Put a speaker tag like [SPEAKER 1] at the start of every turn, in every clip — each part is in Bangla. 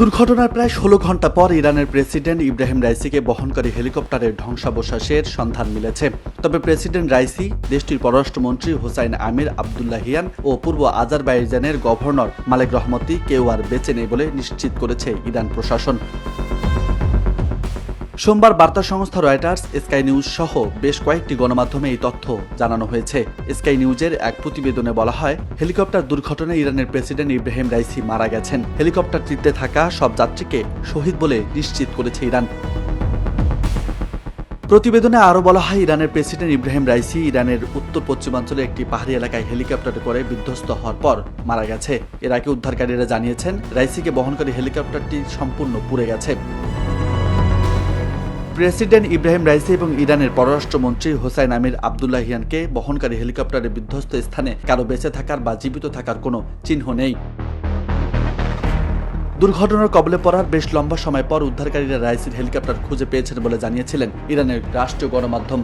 [SPEAKER 1] দুর্ঘটনার প্রায় ষোলো ঘণ্টা পর ইরানের প্রেসিডেন্ট ইব্রাহিম রাইসিকে বহনকারী হেলিকপ্টারের ধ্বংসাবশেষের সন্ধান মিলেছে। তবে প্রেসিডেন্ট রাইসি, দেশটির পররাষ্ট্রমন্ত্রী হুসাইন আমির আবদুল্লাহিয়ান ও পূর্ব আজারবাইজানের গভর্নর মালেক রহমতি কেউ আর বেঁচে নেই বলে নিশ্চিত করেছে ইরান প্রশাসন। সোমবার বার্তা সংস্থা রয়টার্স, স্কাই নিউজ সহ বেশ কয়েকটি গণমাধ্যমে এই তথ্য জানানো হয়েছে। স্কাই নিউজের এক প্রতিবেদনে বলা হয়, হেলিকপ্টার দুর্ঘটনায় ইরানের প্রেসিডেন্ট ইব্রাহিম রাইসি মারা গেছেন। হেলিকপ্টারটিতে থাকা সব যাত্রীকে শহীদ বলে নিশ্চিত করেছে ইরান। প্রতিবেদনে আরও বলা হয়, ইরানের প্রেসিডেন্ট ইব্রাহিম রাইসি ইরানের উত্তর পশ্চিমাঞ্চলে একটি পাহাড়ি এলাকায় হেলিকপ্টারে করে বিধ্বস্ত হওয়ার পর মারা গেছে। এর আগে উদ্ধারকারীরা জানিয়েছেন, রাইসিকে বহনকারী হেলিকপ্টারটি সম্পূর্ণ পুড়ে গেছে। প্রেসিডেন্ট ইব্রাহিম রাইসি এবং ইরানের পররাষ্ট্রমন্ত্রী হোসাইন আমির আবদুল্লাহিয়ানকে বহনকারী হেলিকপ্টারে বিধ্বস্ত স্থানে কারও বেঁচে থাকার বা জীবিত থাকার কোনো চিহ্ন নেই। দুর্ঘটনার কবলে পড়ার বেশ লম্বা সময় পর উদ্ধারকারীরা রাইসির হেলিকপ্টার খুঁজে পেয়েছেন বলে জানিয়েছিলেন ইরানের রাষ্ট্রীয় গণমাধ্যম।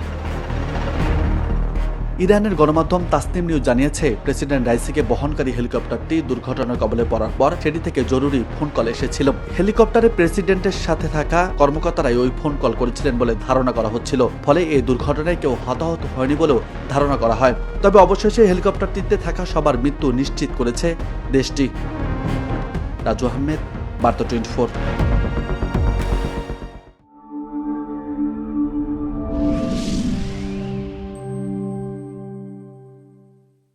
[SPEAKER 1] ইরানের গণমাধ্যম তাসনিম নিউজ জানিয়েছে, প্রেসিডেন্ট রাইসিকে বহনকারী হেলিকপ্টারটি দুর্ঘটনার কবলে পড়ার পর সেটি থেকে জরুরি ফোন কল এসেছিল। হেলিকপ্টারে প্রেসিডেন্টের সাথে থাকা কর্মকর্তারাই ওই ফোন কল করেছিলেন বলে ধারণা করা হচ্ছিল। ফলে এই দুর্ঘটনায় কেউ হতাহত হয়নি বলেও ধারণা করা হয়। তবে অবশেষে হেলিকপ্টারটিতে থাকা সবার মৃত্যু নিশ্চিত করেছে দেশটি। রাজু আহমেদ, বার্তা টোয়েন্টি